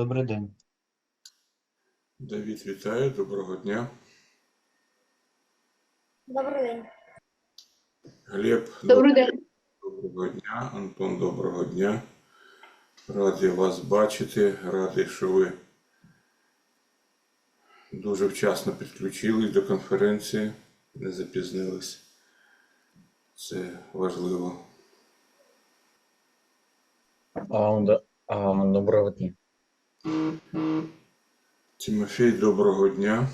Добрий день. Давід, вітаю, доброго дня. Добрий день. Глеб, Добрий день. доброго дня. Антон, доброго дня. Радий вас бачити. Радий, що ви дуже вчасно підключились до конференції, не запізнились. Це важливо. А, да, а, доброго дня. Тимофій, доброго дня.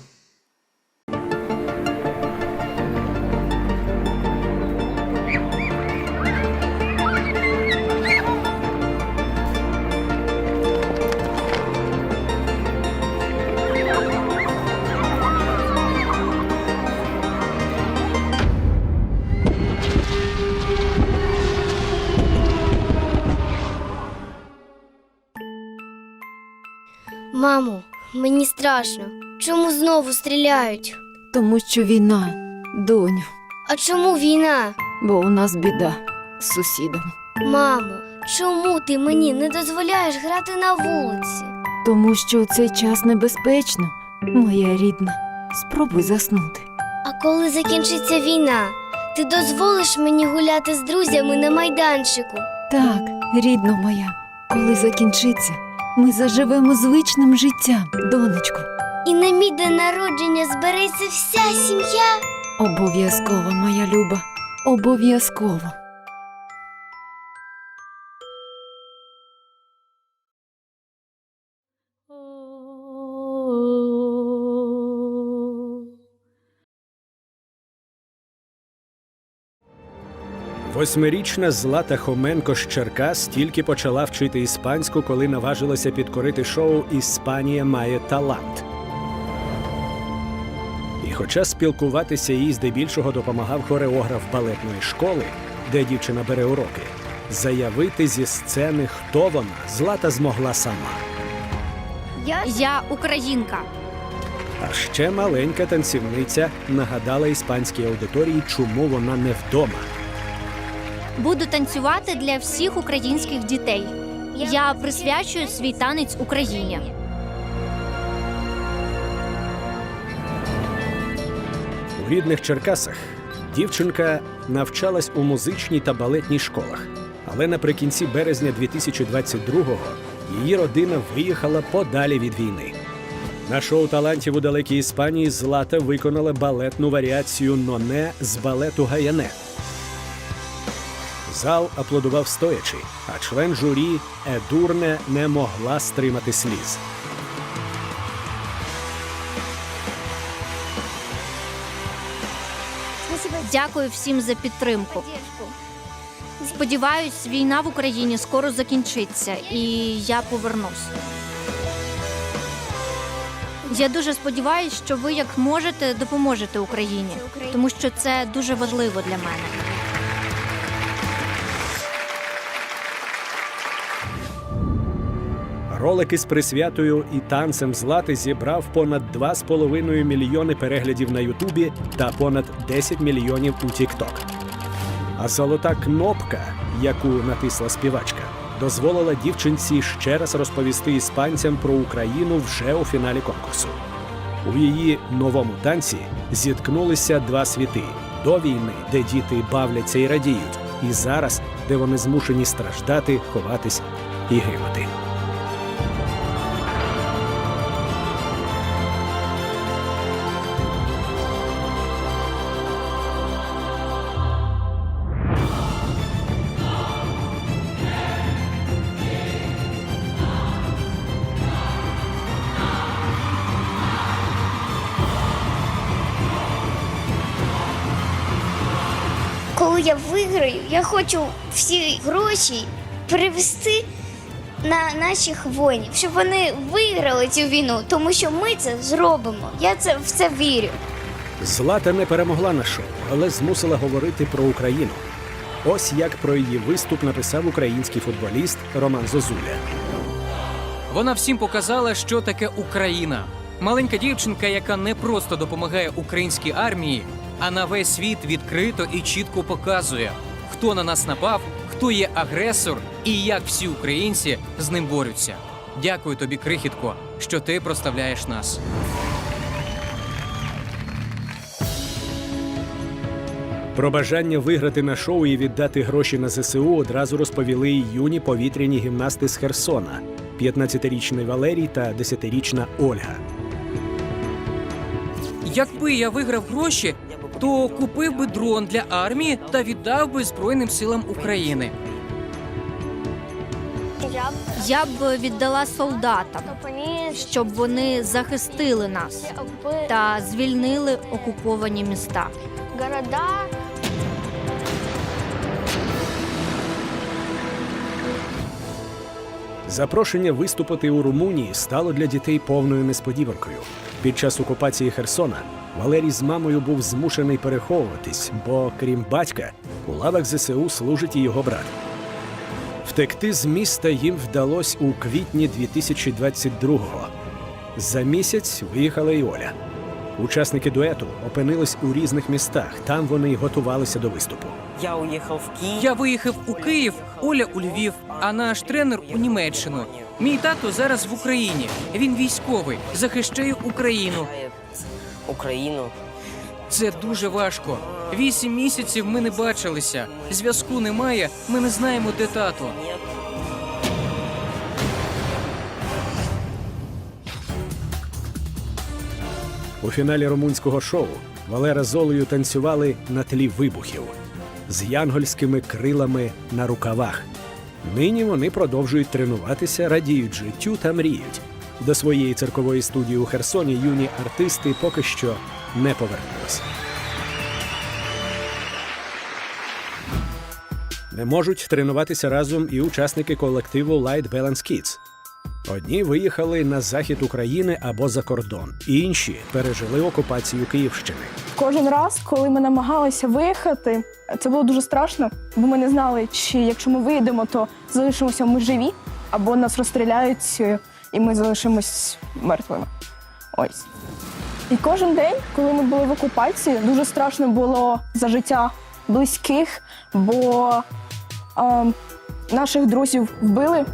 Мамо, мені страшно. Чому знову стріляють? Тому що війна, доню, А чому війна? бо у нас біда з сусідами. Мамо, чому ти мені не дозволяєш грати на вулиці? Тому що у цей час небезпечно, моя рідна. Спробуй заснути. А коли закінчиться війна, ти дозволиш мені гуляти з друзями на майданчику? Так, рідно моя, коли закінчиться, ми заживемо звичним життям, донечко. І на мій день народження збереться вся сім'я. Обов'язково, моя люба, обов'язково. Восьмирічна Злата Хоменко з Черкас тільки почала вчити іспанську, коли наважилася підкорити шоу Іспанія має талант. І хоча спілкуватися їй здебільшого допомагав хореограф балетної школи, де дівчина бере уроки, заявити зі сцени, хто вона, Злата змогла сама. Я Я українка. А ще маленька танцівниця нагадала іспанській аудиторії, чому вона не вдома. Буду танцювати для всіх українських дітей. Я присвячую свій танець Україні. У рідних Черкасах дівчинка навчалась у музичній та балетній школах. Але наприкінці березня 2022-го її родина виїхала подалі від війни. На шоу талантів у далекій Іспанії Злата виконала балетну варіацію Ноне з балету Гаяне. Зал аплодував стоячи, а член журі Едурне не могла стримати сліз. Дякую всім за підтримку. Сподіваюсь, війна в Україні скоро закінчиться, і я повернусь. Я дуже сподіваюся, що ви як можете допоможете Україні, тому що це дуже важливо для мене. Ролик із присвятою і танцем злати зібрав понад 2,5 мільйони переглядів на Ютубі та понад 10 мільйонів у Тікток. А золота кнопка, яку натисла співачка, дозволила дівчинці ще раз розповісти іспанцям про Україну вже у фіналі конкурсу. У її новому танці зіткнулися два світи до війни, де діти бавляться і радіють, і зараз, де вони змушені страждати, ховатись і гинути. Я виграю, я хочу всі гроші перевести на наших воїнів, щоб вони виграли цю війну, тому що ми це зробимо. Я це в це вірю. Злата не перемогла на шоу, але змусила говорити про Україну. Ось як про її виступ написав український футболіст Роман Зозуля. Вона всім показала, що таке Україна. Маленька дівчинка, яка не просто допомагає українській армії, а на весь світ відкрито і чітко показує, хто на нас напав, хто є агресор і як всі українці з ним борються. Дякую тобі, крихітко, що ти проставляєш нас. Про бажання виграти на шоу і віддати гроші на ЗСУ одразу розповіли й юні повітряні гімнасти з Херсона, 15-річний Валерій та 10-річна Ольга. Якби я виграв гроші, то купив би дрон для армії та віддав би Збройним силам України. Я б віддала солдатам, щоб вони захистили нас та звільнили окуповані міста. Запрошення виступити у Румунії стало для дітей повною несподіванкою. Під час окупації Херсона Валерій з мамою був змушений переховуватись, бо крім батька, у лавах ЗСУ служить і його брат. Втекти з міста їм вдалося у квітні 2022-го. За місяць виїхала і Оля. Учасники дуету опинились у різних містах. Там вони й готувалися до виступу. Я уехал в Киев. Я виїхав у Київ, Оля у Львів, а наш тренер у Німеччину. Мій тато зараз в Україні. Він військовий, захищає Україну. Украину. Це дуже важко. Вісім місяців ми не бачилися. Зв'язку немає. Ми не знаємо, де тато. У фіналі румунського шоу Валера з Олею танцювали на тлі вибухів з янгольськими крилами на рукавах. Нині вони продовжують тренуватися, радіють життю та мріють. До своєї циркової студії у Херсоні юні артисти поки що не повернулися. Не можуть тренуватися разом і учасники колективу Light Balance Kids. Одні виїхали на захід України або за кордон, інші пережили окупацію Київщини. Кожен раз, коли ми намагалися виїхати, це було дуже страшно, бо ми не знали, чи якщо ми виїдемо, то залишимося ми живі, або нас розстріляють, е, і ми залишимось мертвими. Ось. І кожен день, коли ми були в окупації, дуже страшно було за життя близьких, бо е, наших друзів вбили.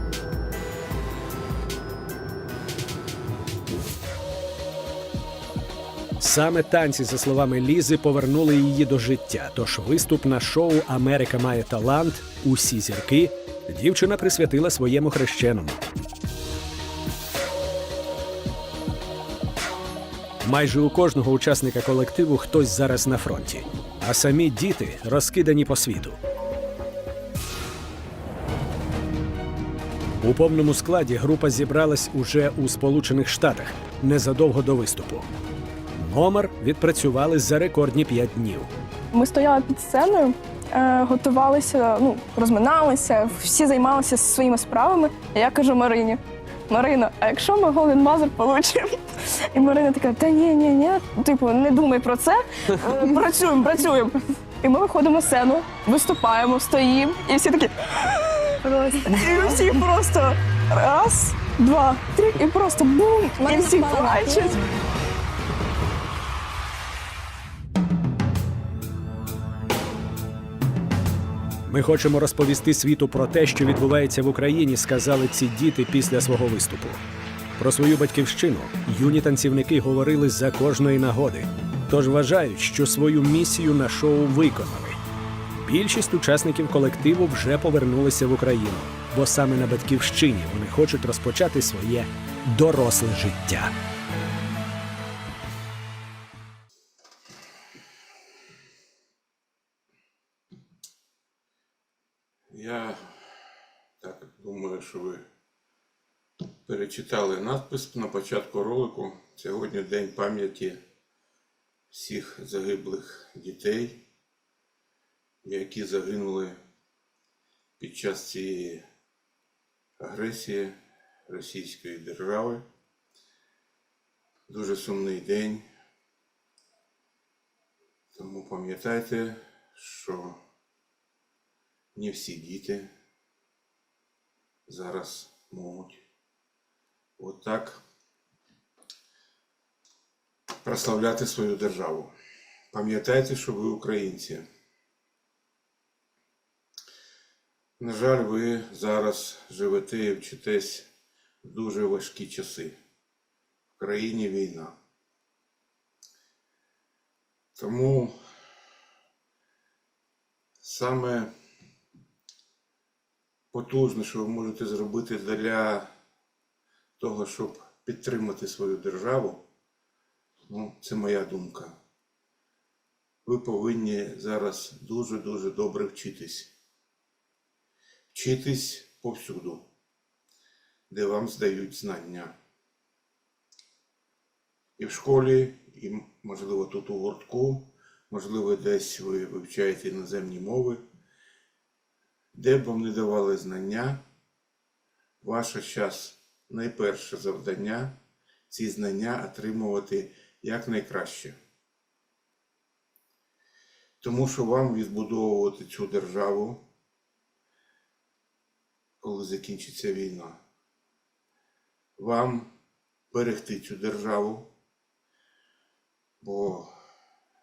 Саме танці, за словами Лізи, повернули її до життя. Тож виступ на шоу Америка має талант. Усі зірки дівчина присвятила своєму хрещеному. Майже у кожного учасника колективу хтось зараз на фронті, а самі діти розкидані по світу. У повному складі група зібралась уже у Сполучених Штатах незадовго до виступу. Номер відпрацювали за рекордні 5 днів. Ми стояли під сценою, е, готувалися, ну, розминалися, всі займалися своїми справами. Я кажу Марині: Марина, а якщо ми Голден Мазер получимо? І Марина така, та ні, ні, ні, типу, не думай про це. Е, Працюємо, працюємо. І ми виходимо на сцену, виступаємо, стоїмо, і всі такі. І всі просто раз, два, три, і просто бум! І всі плачуть. Ми хочемо розповісти світу про те, що відбувається в Україні, сказали ці діти після свого виступу. Про свою батьківщину юні танцівники говорили за кожної нагоди, тож вважають, що свою місію на шоу виконали. Більшість учасників колективу вже повернулися в Україну, бо саме на батьківщині вони хочуть розпочати своє доросле життя. Думаю, що ви перечитали надпис на початку ролику. Сьогодні День пам'яті всіх загиблих дітей, які загинули під час цієї агресії Російської держави. Дуже сумний день. Тому пам'ятайте, що не всі діти зараз можуть отак прославляти свою державу. Пам'ятайте, що ви українці. На жаль, ви зараз живете і вчитесь в дуже важкі часи. В країні війна. Тому саме потужне, що ви можете зробити для того, щоб підтримати свою державу, ну, це моя думка. Ви повинні зараз дуже-дуже добре вчитись. Вчитись повсюду, де вам здають знання. І в школі, і, можливо, тут у гуртку, можливо, десь ви вивчаєте іноземні мови. Де б вам не давали знання, ваше зараз найперше завдання ці знання отримувати якнайкраще. Тому що вам відбудовувати цю державу, коли закінчиться війна, вам берегти цю державу, бо,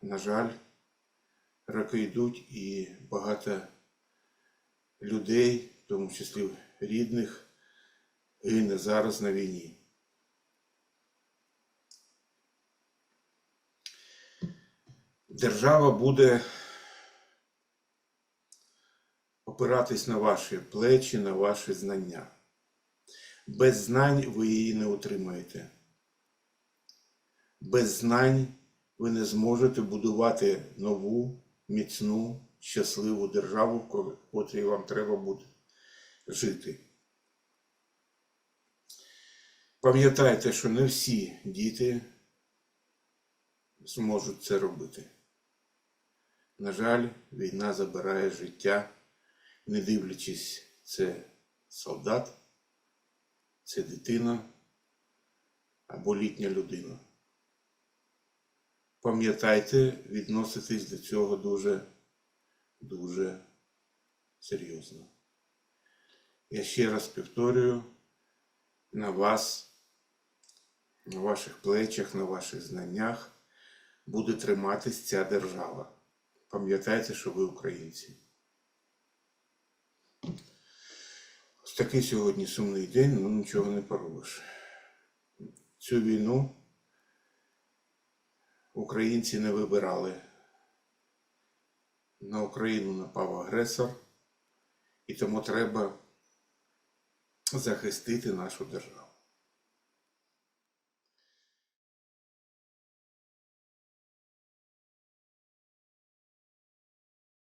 на жаль, роки йдуть і багато людей, в тому числі рідних, гине зараз на війні. Держава буде опиратись на ваші плечі, на ваші знання. Без знань ви її не отримаєте. Без знань ви не зможете будувати нову, міцну, щасливу державу, в котрій вам треба буде жити. Пам'ятайте, що не всі діти зможуть це робити. На жаль, війна забирає життя, не дивлячись, це солдат, це дитина або літня людина. Пам'ятайте, відноситись до цього дуже, дуже серйозно. Я ще раз повторюю, на вас, на ваших плечах, на ваших знаннях буде триматись ця держава. Пам'ятайте, що ви українці. Ось такий сьогодні сумний день, ну нічого не поробиш. Цю війну українці не вибирали. На Україну напав агресор, і тому треба захистити нашу державу.